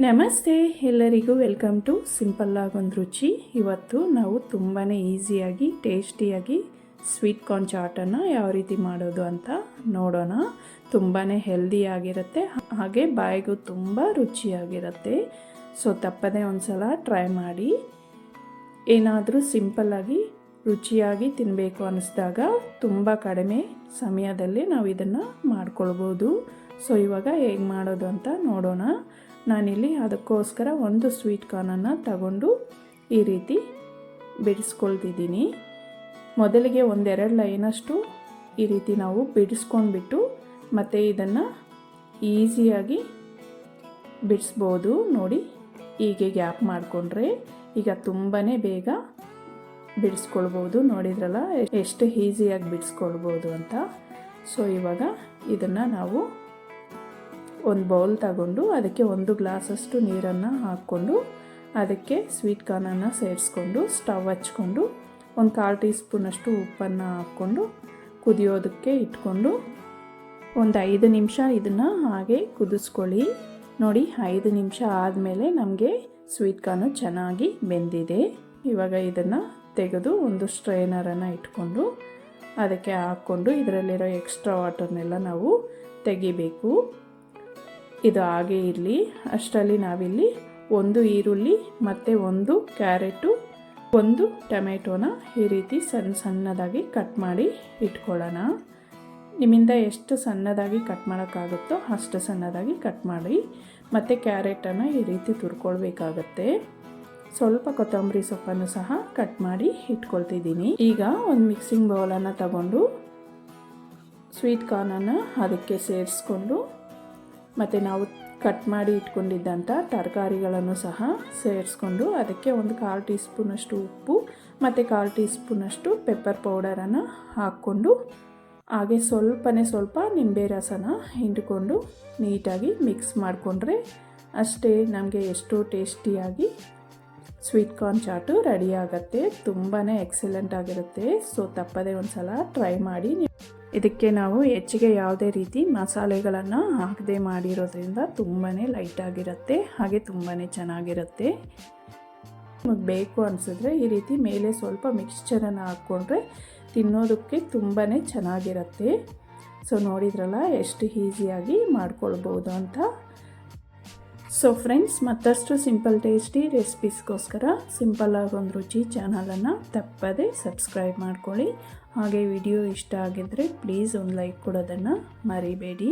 ನಮಸ್ತೆ, ಎಲ್ಲರಿಗೂ welcome to simple ಆಗೊಂದು ರುಚಿ. ಇವತ್ತು ನಾವು ತುಂಬಾ ಈಸಿಯಾಗಿ, ಟೇಸ್ಟಿಯಾಗಿ ಸ್ವೀಟ್ ಕಾರ್ನ್ ಚಾಟನ್ನು ಯಾವ ರೀತಿ ಮಾಡೋದು ಅಂತ ನೋಡೋಣ. ತುಂಬಾ ಹೆಲ್ದಿಯಾಗಿರುತ್ತೆ ಹಾಗೆ ಬಾಯಿಗೂ ತುಂಬ ರುಚಿಯಾಗಿರುತ್ತೆ ಸೊ, ತಪ್ಪದೇ ಒಂದು ಸಲ ಟ್ರೈ ಮಾಡಿ. ಏನಾದರೂ ಸಿಂಪಲ್ಲಾಗಿ ರುಚಿಯಾಗಿ ತಿನ್ನಬೇಕು ಅನ್ನಿಸ್ದಾಗ ತುಂಬ ಕಡಿಮೆ ಸಮಯದಲ್ಲಿ ನಾವು ಇದನ್ನು ಮಾಡ್ಕೊಳ್ಬೋದು. ಸೊ, ಇವಾಗ ಹೇಗೆ ಮಾಡೋದು ಅಂತ ನೋಡೋಣ. ನಾನಿಲ್ಲಿ ಅದಕ್ಕೋಸ್ಕರ ಒಂದು ಸ್ವೀಟ್ ಕಾರ್ನನ್ನು ತಗೊಂಡು ಈ ರೀತಿ ಬಿಡಿಸ್ಕೊಳ್ತಿದ್ದೀನಿ. ಮೊದಲಿಗೆ ಒಂದೆರಡು ಲೈನಷ್ಟು ಈ ರೀತಿ ನಾವು ಬಿಡಿಸ್ಕೊಂಡ್ಬಿಟ್ಟು ಮತ್ತು ಇದನ್ನು ಈಸಿಯಾಗಿ ಬಿಡಿಸ್ಬೋದು. ನೋಡಿ, ಹೀಗೆ ಗ್ಯಾಪ್ ಮಾಡಿಕೊಂಡ್ರೆ ಈಗ ತುಂಬಾ ಬೇಗ ಬಿಡಿಸ್ಕೊಳ್ಬೋದು. ನೋಡಿದ್ರಲ್ಲ ಎಷ್ಟು ಈಸಿಯಾಗಿ ಬಿಡಿಸ್ಕೊಳ್ಬೋದು ಅಂತ. ಸೊ, ಇವಾಗ ಇದನ್ನು ನಾವು ಒಂದು ಬೌಲ್ ತಗೊಂಡು ಅದಕ್ಕೆ ಒಂದು ಗ್ಲಾಸಷ್ಟು ನೀರನ್ನು ಹಾಕ್ಕೊಂಡು ಅದಕ್ಕೆ ಸ್ವೀಟ್ ಕಾರ್ನನ್ನು ಸೇರಿಸ್ಕೊಂಡು ಸ್ಟವ್ ಹಚ್ಕೊಂಡು ಒಂದು ಕಾಲು ಟೀ ಸ್ಪೂನಷ್ಟು ಉಪ್ಪನ್ನು ಹಾಕ್ಕೊಂಡು ಕುದಿಯೋದಕ್ಕೆ ಇಟ್ಕೊಂಡು ಒಂದು ಐದು ನಿಮಿಷ ಇದನ್ನು ಹಾಗೆ ಕುದಿಸ್ಕೊಳ್ಳಿ. ನೋಡಿ, ಐದು ನಿಮಿಷ ಆದಮೇಲೆ ನಮಗೆ ಸ್ವೀಟ್ ಕಾರ್ನು ಚೆನ್ನಾಗಿ ಬೆಂದಿದೆ. ಇವಾಗ ಇದನ್ನು ತೆಗೆದು ಒಂದು ಸ್ಟ್ರೈನರನ್ನು ಇಟ್ಕೊಂಡು ಅದಕ್ಕೆ ಹಾಕ್ಕೊಂಡು ಇದರಲ್ಲಿರೋ ಎಕ್ಸ್ಟ್ರಾ ವಾಟರ್ನೆಲ್ಲ ನಾವು ತೆಗಿಬೇಕು. ಇದು ಹಾಗೆ ಇರಲಿ. ಅಷ್ಟರಲ್ಲಿ ನಾವಿಲ್ಲಿ ಒಂದು ಈರುಳ್ಳಿ, ಮತ್ತು ಒಂದು ಕ್ಯಾರೆಟು, ಒಂದು ಟೊಮೆಟೊನ ಈ ರೀತಿ ಸಣ್ಣ ಸಣ್ಣದಾಗಿ ಕಟ್ ಮಾಡಿ ಇಟ್ಕೊಳ್ಳೋಣ. ನಿಮ್ಮಿಂದ ಎಷ್ಟು ಸಣ್ಣದಾಗಿ ಕಟ್ ಮಾಡೋಕ್ಕಾಗುತ್ತೋ ಅಷ್ಟು ಸಣ್ಣದಾಗಿ ಕಟ್ ಮಾಡಿ, ಮತ್ತು ಕ್ಯಾರೆಟನ್ನು ಈ ರೀತಿ ತುರ್ಕೊಳ್ಬೇಕಾಗತ್ತೆ. ಸ್ವಲ್ಪ ಕೊತ್ತಂಬರಿ ಸೊಪ್ಪನ್ನು ಸಹ ಕಟ್ ಮಾಡಿ ಇಟ್ಕೊಳ್ತಿದ್ದೀನಿ. ಈಗ ಒಂದು ಮಿಕ್ಸಿಂಗ್ ಬೌಲನ್ನು ತಗೊಂಡು ಸ್ವೀಟ್ ಕಾರ್ನನ್ನು ಅದಕ್ಕೆ ಸೇರಿಸ್ಕೊಂಡು ಮತ್ತು ನಾವು ಕಟ್ ಮಾಡಿ ಇಟ್ಕೊಂಡಿದ್ದಂಥ ತರಕಾರಿಗಳನ್ನು ಸಹ ಸೇರಿಸ್ಕೊಂಡು ಅದಕ್ಕೆ ಒಂದು ಕಾಲು ಟೀ ಸ್ಪೂನಷ್ಟು ಉಪ್ಪು, ಮತ್ತು ಕಾಲು ಟೀ ಸ್ಪೂನಷ್ಟು ಪೆಪ್ಪರ್ ಪೌಡರನ್ನು ಹಾಕ್ಕೊಂಡು ಹಾಗೆ ಸ್ವಲ್ಪನೇ ಸ್ವಲ್ಪ ನಿಂಬೆ ರಸನ ಹಿಂಡ್ಕೊಂಡು ನೀಟಾಗಿ ಮಿಕ್ಸ್ ಮಾಡಿಕೊಂಡ್ರೆ ಅಷ್ಟೇ ನಮಗೆ ಎಷ್ಟು ಟೇಸ್ಟಿಯಾಗಿ ಸ್ವೀಟ್ ಕಾರ್ನ್ ಚಾಟು ರೆಡಿ ಆಗುತ್ತೆ. ತುಂಬಾ ಎಕ್ಸಲೆಂಟ್ ಆಗಿರುತ್ತೆ. ಸೊ ತಪ್ಪದೇ ಒಂದು ಸಲ ಟ್ರೈ ಮಾಡಿ ಇದಕ್ಕೆ ನಾವು ಹೆಚ್ಚಿಗೆ ಯಾವುದೇ ರೀತಿ ಮಸಾಲೆಗಳನ್ನು ಹಾಕದೆ ಮಾಡಿರೋದ್ರಿಂದ ತುಂಬಾ ಲೈಟಾಗಿರುತ್ತೆ ಹಾಗೆ ತುಂಬಾ ಚೆನ್ನಾಗಿರುತ್ತೆ. ನಿಮಗೆ ಬೇಕು ಅನಿಸಿದ್ರೆ ಈ ರೀತಿ ಮೇಲೆ ಸ್ವಲ್ಪ ಮಿಕ್ಸ್ಚರನ್ನು ಹಾಕ್ಕೊಂಡ್ರೆ ತಿನ್ನೋದಕ್ಕೆ ತುಂಬಾ ಚೆನ್ನಾಗಿರುತ್ತೆ. ಸೊ ನೋಡಿದ್ರಲ್ಲ, ಎಷ್ಟು ಈಸಿಯಾಗಿ ಮಾಡ್ಕೊಳ್ಬೋದು ಅಂತ. ಸೊ ಫ್ರೆಂಡ್ಸ್ ಮತ್ತಷ್ಟು ಸಿಂಪಲ್ ಟೇಸ್ಟಿ ರೆಸಿಪೀಸ್ಗೋಸ್ಕರ ಸಿಂಪಲ್ ಆಗೊಂದು ರುಚಿ ಚಾನಲನ್ನು ತಪ್ಪದೆ ಸಬ್ಸ್ಕ್ರೈಬ್ ಮಾಡ್ಕೊಳ್ಳಿ. ಹಾಗೆ ವಿಡಿಯೋ ಇಷ್ಟ ಆಗಿದ್ದರೆ ಪ್ಲೀಸ್ ಒಂದು ಲೈಕ್ ಕೊಡೋದನ್ನು ಮರಿಬೇಡಿ.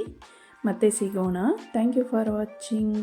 ಮತ್ತೆ ಸಿಗೋಣ. Thank you for watching